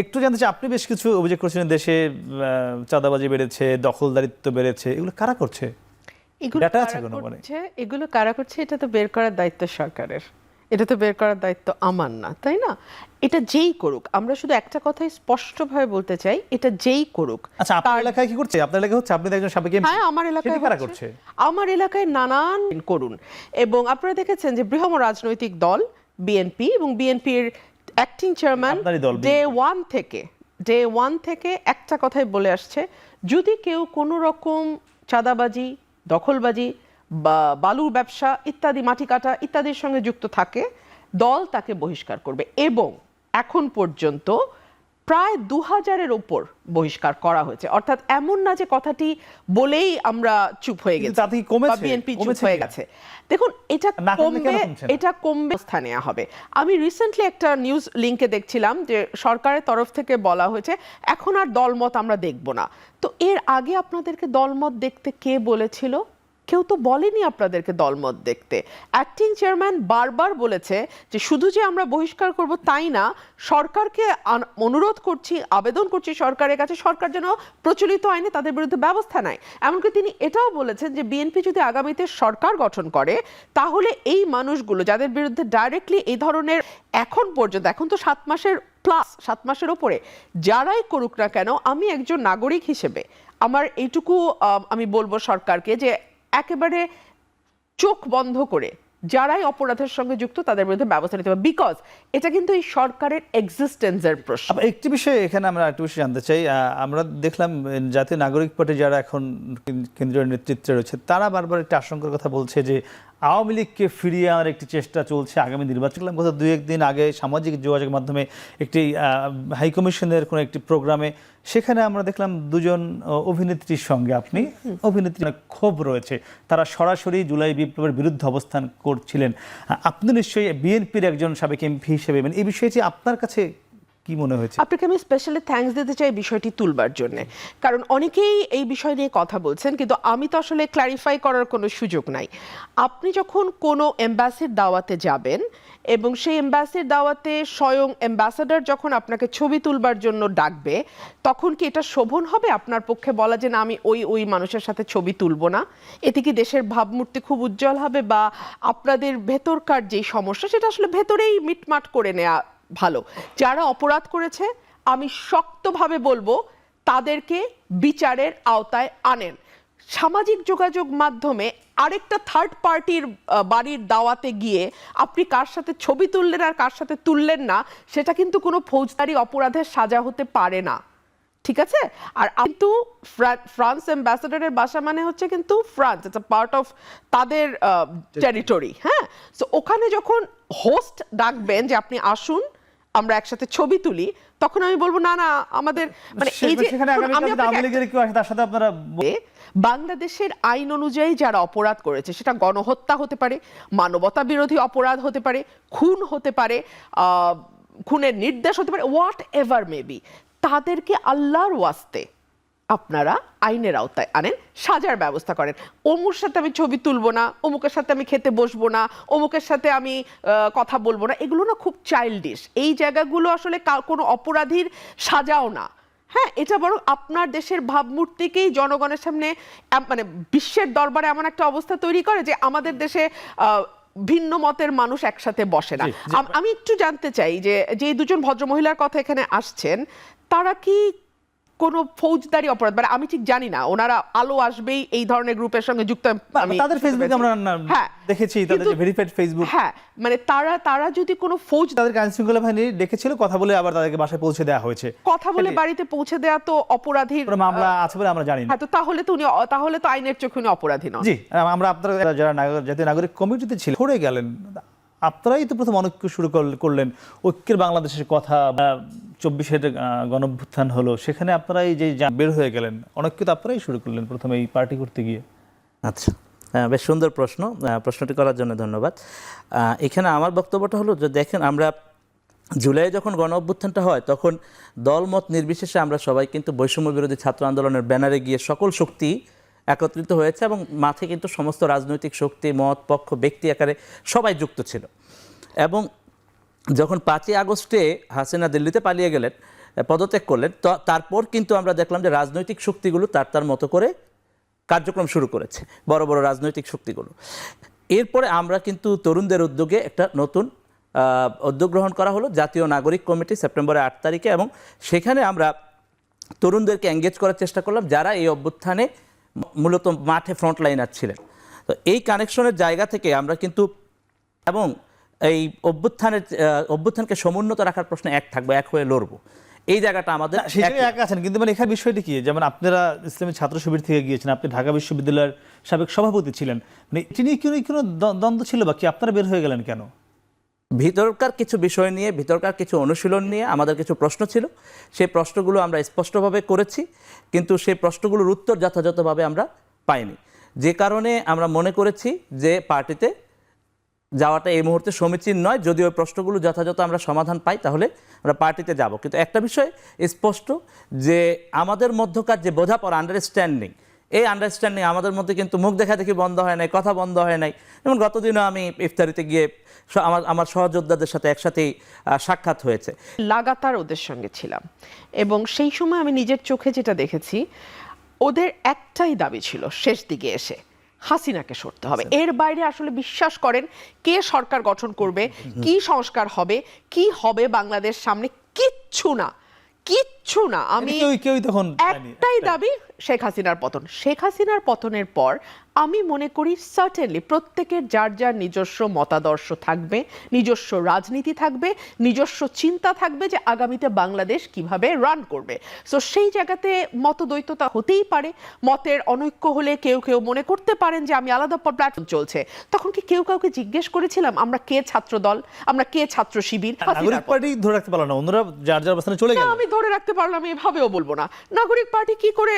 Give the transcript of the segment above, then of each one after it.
একটু জানতে চাই আপনি বেশ কিছু অভিযোগ করছেন দেশে চাঁদাবাজি বেড়েছে দখলদারিত্ব বেড়েছে এগুলো কারা করছে? এগুলো কারা মানে? করছে? এগুলো কারা করছে? এটা তো বের করার দায়িত্ব সরকারের। এটা তো বের করার দায়িত্ব আমার না তাই না? এটা যেই করুক আমরা শুধু একটা কথাই স্পষ্টভাবে বলতে চাই এটা যেই করুক আচ্ছা আপনার এলাকায় কি করছে? আপনার এলাকায় হচ্ছে আপনি একজন সাবেক হ্যাঁ আমার এলাকায় কারা করছে? আমার এলাকায় নানান করুন। এবং আপনারা দেখেছেন যে বৃহম রাজনৈতিক দল বিএনপি এবং বিএনপির অ্যাক্টিং চেয়ারম্যান ডে ওয়ান থেকে ডে ওয়ান থেকে একটা কথাই বলে আসছে যদি কেউ কোনো রকম চাঁদাবাজি দখলবাজি বা বালুর ব্যবসা ইত্যাদি মাটি কাটা ইত্যাদির সঙ্গে যুক্ত থাকে দল তাকে বহিষ্কার করবে। এবং এখন পর্যন্ত প্রায় দু হাজারের ওপর বহিষ্কার করা হয়েছে। অর্থাৎ এমন না যে কথাটি বলেই আমরা চুপ হয়ে গেছি তাতে কমেছে? বিএনপি চুপ হয়ে গেছে। দেখুন এটা কমবে এটা কমবে নেওয়া হবে। আমি রিসেন্টলি একটা নিউজ লিংকে দেখছিলাম যে সরকারের তরফ থেকে বলা হয়েছে এখন আর দলমত আমরা দেখব না। তো এর আগে আপনাদেরকে দলমত দেখতে কে বলেছিল? কেউ তো বলেনি আপনাদেরকে দলমত দেখতে। অ্যাক্টিং চেয়ারম্যান বারবার বলেছে যে শুধু যে আমরা বহিষ্কার করব তাই না, সরকারকে অনুরোধ করছি, আবেদন করছি সরকারের কাছে, সরকার যেন প্রচলিত আইনে তাদের বিরুদ্ধে ব্যবস্থা নেয়। এমনকি তিনি এটাও বলেছেন যে বিএনপি যদি আগামীতে সরকার গঠন করে, তাহলে এই মানুষগুলো যাদের বিরুদ্ধে ডাইরেক্টলি এই ধরনের এখন পর্যন্ত, এখন তো সাত মাসের প্লাস সাত মাসের ওপরে, যারাই করুক না কেন, আমি একজন নাগরিক হিসেবে, আমার এইটুকু আমি বলব সরকারকে যে একেবারে চোখ বন্ধ করে যারাই অপরাধের সঙ্গে যুক্ত, তাদের বিরুদ্ধে ব্যবস্থা নিতে হবে। বিকজ এটা কিন্তু এই সরকারের এক্সিস্টেন্সের প্রশ্ন। একটি বিষয় এখানে আমরা একটু বিষয় জানতে চাই। আমরা দেখলাম জাতীয় নাগরিক পার্টি যারা এখন কেন- কেন্দ্রীয় নেতৃত্বে রয়েছে, তারা বারবার একটা আশঙ্কার কথা বলছে যে আওয়ামী লীগকে ফিরিয়ে আনার একটি চেষ্টা চলছে আগামী নির্বাচন। গত দুই একদিন আগে সামাজিক যোগাযোগ মাধ্যমে একটি হাইকমিশনের কোনো একটি প্রোগ্রামে সেখানে আমরা দেখলাম দুজন অভিনেত্রীর সঙ্গে আপনি অভিনেত্রী ক্ষোভ রয়েছে। তারা সরাসরি জুলাই বিপ্লবের বিরুদ্ধে অবস্থান করছিলেন। আপনি নিশ্চয়ই বিএনপির একজন সাবেক এমপি হিসেবে মানে এই বিষয়টি আপনার কাছে কি মনে হয়েছে? আপনাকে আমি স্পেশালি থ্যাঙ্কস দিতে চাই বিষয়টি তুলবার জন্য। কারণ অনেকেই এই বিষয় নিয়ে কথা বলছেন, কিন্তু আমি তো আসলে ক্ল্যারিফাই করার কোনো সুযোগ নাই। আপনি যখন কোনো এম্বাসির দাওয়াতে যাবেন এবং সেই এম্বাসির দাওয়াতে স্বয়ং অ্যাম্বাসাডার যখন আপনাকে ছবি তুলবার জন্য ডাকবে, তখন কি এটা শোভন হবে আপনার পক্ষে বলা যে, না, আমি ওই ওই মানুষের সাথে ছবি তুলব না এতে কি দেশের ভাবমূর্তি খুব উজ্জ্বল হবে বা আপনাদের ভেতরকার যেই সমস্যা, সেটা আসলে ভেতরেই মিটমাট করে নেওয়া ভালো। যারা অপরাধ করেছে আমি শক্তভাবে বলব তাদেরকে বিচারের আওতায় আনেন। সামাজিক যোগাযোগ মাধ্যমে আরেকটা থার্ড পার্টির বাড়ির দাওয়াতে গিয়ে আপনি কার সাথে ছবি তুললেন আর কার সাথে তুললেন না সেটা কিন্তু কোনো ফৌজদারি অপরাধের সাজা হতে পারে না। ঠিক আছে? আর কিন্তু ফ্রান্স অ্যাম্বাসাডারের বাসা মানে হচ্ছে কিন্তু ফ্রান্স ইটস পার্ট অফ তাদের টেরিটরি হ্যাঁ? সো ওখানে যখন হোস্ট ডাকবেন যে আপনি আসুন আমরা একসাথে ছবি তুলি তখন আমি বলব না না আমাদের মানে এই যে তার সাথে আপনারা বাংলাদেশের আইন অনুযায়ী যারা অপরাধ করেছে সেটা গণহত্যা হতে পারে মানবতা বিরোধী অপরাধ হতে পারে খুন হতে পারে আহ, খুনের নির্দেশ হতে পারে হোয়াট এভার মেবি তাদেরকে আল্লাহর ওয়াস্তে আপনারা আইনের আওতায় আনেন সাজার ব্যবস্থা করেন। অমুর সাথে আমি ছবি তুলবো না অমুকের সাথে আমি খেতে বসবো না অমুকের সাথে আমি কথা বলব না এগুলো না খুব চাইল্ডিশ এই জায়গাগুলো আসলে কোনো অপরাধীর সাজাও না। হ্যাঁ এটা বরং আপনার দেশের ভাবমূর্তিকেই জনগণের সামনে মানে বিশ্বের দরবারে এমন একটা অবস্থা তৈরি করে যে আমাদের দেশে আহ, ভিন্ন মতের মানুষ একসাথে বসে না। আমি একটু জানতে চাই যে যে দুজন ভদ্রমহিলার কথা এখানে আসছেন তারা কি কোনো ফৌজদারি অপরাধ মানে আমি ঠিক জানি না ওনারা আলো আসবেই এই ধরনের গ্রুপের সঙ্গে যুক্ত তাদের ফেসবুকে আমরা হ্যাঁ দেখেছি তাদের ভেরিফাইড ফেসবুক হ্যাঁ মানে তারা তারা যদি কোনো ফৌজ তাদেরকে আইন শৃঙ্খলা বাহিনী ডেকেছিল কথা বলে আবার তাদেরকে বাসায় পৌঁছে দেওয়া হয়েছে। কথা বলে বাড়িতে পৌঁছে দেওয়া তো অপরাধীর কোনো মামলা আছে বলে আমরা জানি না। হ্যাঁ তো তাহলে তো উনি তাহলে তো আইনের চোখে উনি অপরাধী নন। জি আমরা আপনারা যারা নাগরিক- জাতীয় নাগরিক কমিটিতে ছিল সরে গেলেন। আপনারাই তো প্রথম অনৈক্য শুরু করল- করলেন। ঐক্যের বাংলাদেশের কথা চব্বিশের গণভ্যুত্থান হলো সেখানে আপনারাই যে বের হয়ে গেলেন অনৈক্য তো আপনারাই শুরু করলেন প্রথমে এই পার্টি করতে গিয়ে। আচ্ছা হ্যাঁ, বেশ সুন্দর প্রশ্ন প্রশ্নটি করার জন্য ধন্যবাদ। এখানে আমার বক্তব্যটা হলো যে দেখেন আমরা জুলাই যখন গণ অভ্যুত্থানটা হয় তখন দলমত নির্বিশেষে আমরা সবাই কিন্তু বৈষম্য বিরোধী ছাত্র আন্দোলনের ব্যানারে গিয়ে সকল শক্তি একত্রিত হয়েছে এবং মাঠে কিন্তু সমস্ত রাজনৈতিক শক্তি, মত, পক্ষ, ব্যক্তি আকারে সবাই যুক্ত ছিল। এবং যখন পাঁচই আগস্টে হাসিনা দিল্লিতে পালিয়ে গেলেন, পদত্যাগ করলেন তারপর কিন্তু আমরা দেখলাম যে রাজনৈতিক শক্তিগুলো তার তার মতো করে কার্যক্রম শুরু করেছে, বড় বড় রাজনৈতিক শক্তিগুলো। এরপরে আমরা কিন্তু তরুণদের উদ্যোগে একটা নতুন উদ্যোগ গ্রহণ করা হলো, জাতীয় নাগরিক কমিটি সেপ্টেম্বরের আট তারিখে এবং সেখানে আমরা তরুণদেরকে এঙ্গেজ করার চেষ্টা করলাম, যারা এই অভ্যুত্থানে মূলত মাঠে ফ্রন্ট লাইনার ছিলেন। তো এই কানেকশনের জায়গা থেকে আমরা কিন্তু এবং এই অভ্যুত্থানের অভ্যুত্থানকে সমুন্নত রাখার প্রশ্নে এক থাকব এক হয়ে লড়বো। এই জায়গাটা আমাদের। জায়গায় একা আছেন কিন্তু মানে এখানে বিষয়টি কি? যেমন আপনারা ইসলামী ছাত্র শিবির থেকে গিয়েছেন আপনি ঢাকা বিশ্ববিদ্যালয়ের সাবেক সভাপতি ছিলেন মানে এটি নিয়ে কোনো কোনো দ্ব- দ্বন্দ্ব ছিল বা কি আপনারা বের হয়ে গেলেন কেন? ভিতরকার কিছু বিষয় নিয়ে, ভিতরকার কিছু অনুশীলন নিয়ে আমাদের কিছু প্রশ্ন ছিল। সেই প্রশ্নগুলো আমরা স্পষ্টভাবে করেছি, কিন্তু সেই প্রশ্নগুলোর উত্তর যথাযথভাবে আমরা পাইনি। যে কারণে আমরা মনে করেছি যে পার্টিতে যাওয়াটা এই মুহূর্তে সমীচীন নয়। যদি ওই প্রশ্নগুলো যথাযথ আমরা সমাধান পাই, তাহলে আমরা পার্টিতে যাব। কিন্তু একটা বিষয় স্পষ্ট, যে আমাদের মধ্যকার যে বোঝাপড়া আন্ডারস্ট্যান্ডিং এই আন্ডারস্ট্যান্ডিং আমাদের মধ্যে কিন্তু মুখ দেখা দেখি বন্ধ হয় নাই কথা বন্ধ হয় নাই। যেমন গতদিনও আমি ইফতারিতে গিয়ে আমার আমার সহযোদ্ধাদের সাথে একসাথেই সাক্ষাৎ হয়েছে। লাগাতার ওদের সঙ্গে ছিলাম এবং সেই সময় আমি নিজের চোখে যেটা দেখেছি ওদের একটাই দাবি ছিল শেষ দিকে এসে হাসিনাকে সরতে হবে। এর বাইরে আসলে বিশ্বাস করেন কে সরকার গঠন করবে কি সংস্কার হবে কি হবে বাংলাদেশ সামনে কিচ্ছু না কিচ্ছু না। আমি কেউই কেউই তখন একটাই দাবি শেখ হাসিনার পতন। শেখ হাসিনার পতনের পর আমি মনে করি সার্টেনলি প্রত্যেকের যার যার নিজস্ব মতাদর্শ থাকবে নিজস্ব রাজনীতি থাকবে নিজস্ব চিন্তা থাকবে যে আগামীতে বাংলাদেশ কীভাবে রান করবে। সো সেই জায়গাতে মতদ্বৈততা হতেই পারে। মতের অনৈক্য হলে কেউ কেউ মনে করতে পারেন যে আমি আলাদা প্ল্যাটফর্ম চলছে। তখন কি কেউ কাউকে জিজ্ঞেস করেছিলাম আমরা কে ছাত্র দল আমরা কে ছাত্র শিবির? ধরে রাখতে পারল না। অন্যরা যার যার অবস্থানে চলে না, গেল। আমি ধরে রাখতে পারলাম এভাবেও বলব না। নাগরিক পার্টি কি করে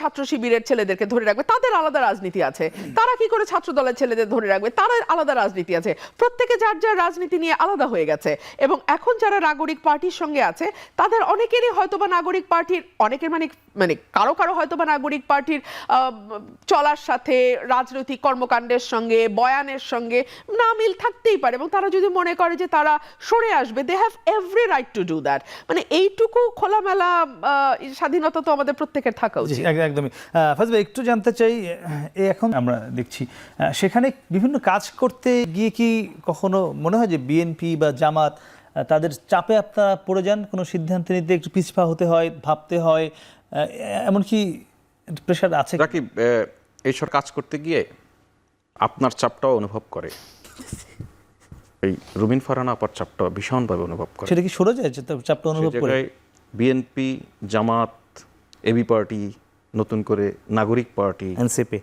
ছাত্র শিবিরের ছেলেদেরকে ধরে রাখবে? তাদের আলাদা রাজনীতি আছে। তারা কি করে ছাত্র দলের ছেলেদের ধরে রাখবে? তারা আলাদা রাজনীতি আছে। প্রত্যেকে যার যার রাজনীতি নিয়ে আলাদা হয়ে গেছে। এবং এখন যারা নাগরিক পার্টির সঙ্গে আছে, তাদের অনেকেরই হয়তোবা নাগরিক পার্টির, অনেকের মানে মানে কারও কারও হয়তোবা নাগরিক পার্টির চলার সাথে, রাজনৈতিক কর্মকাণ্ডের সঙ্গে, বয়ানের সঙ্গে না মিল থাকতেই পারে। এবং তারা যদি মনে করে যে তারা সরে আসবে they have every right to do that মানে এইটুকু খোলামেলা আহ, স্বাধীনতা তো আমাদের প্রত্যেকের থাকা উচিত। একদমই। আহ, ফাজ ভাই একটু জানতে চাই এখন আমরা দেখছি সেখানে বিভিন্ন কাজ করতে গিয়ে কি কখনো মনে হয় যে বিএনপি বা জামাত তাদের চাপে আপনারা পড়ে যান? কোনো সিদ্ধান্ত নিতে একটু পিছপা হতে হয় ভাবতে হয়? এমনকি প্রেশার আছে? কি? রাকিব এইসব কাজ করতে গিয়ে আপনার চাপটাও অনুভব করে। এই রুবিন ফারানা আপার চাপটা ভীষণভাবে অনুভব করে। সেটা কি সরে যায় তার চাপটা অনুভব করে? বিএনপি জামাত এবি পার্টি নতুন করে নাগরিক পার্টি এনসিপি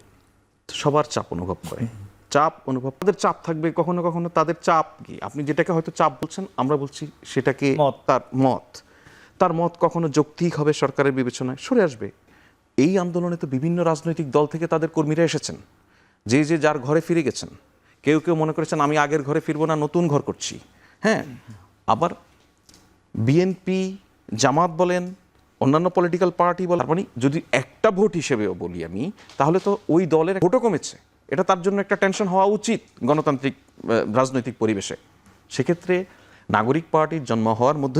সবার চাপ অনুভব করে। চাপ অনুভব তাদের চাপ থাকবে কখনো কখনো তাদের চাপ কি? আপনি যেটাকে হয়তো চাপ বলছেন আমরা বলছি সেটাকে মত। তার মত। তার মত কখনো যৌক্তিক হবে সরকারের বিবেচনায়? সরে আসবে। এই আন্দোলনে তো বিভিন্ন রাজনৈতিক দল থেকে তাদের কর্মীরা এসেছেন। যে যে যার ঘরে ফিরে গেছেন। কেউ কেউ মনে করেছেন আমি আগের ঘরে ফিরবো না নতুন ঘর করছি। হ্যাঁ? আবার বিএনপি জামাত বলেন, অন্যান্য পলিটিক্যাল পার্টি বলেন মানে যদি একটা ভোট হিসেবেও বলি আমি, তাহলে তো ওই দলের ভোটও কমেছে। এটা তার জন্য একটা টেনশন হওয়া উচিত গণতান্ত্রিক রাজনৈতিক পরিবেশে। সেক্ষেত্রে নাগরিক পার্টির জন্ম হওয়ার মধ্যে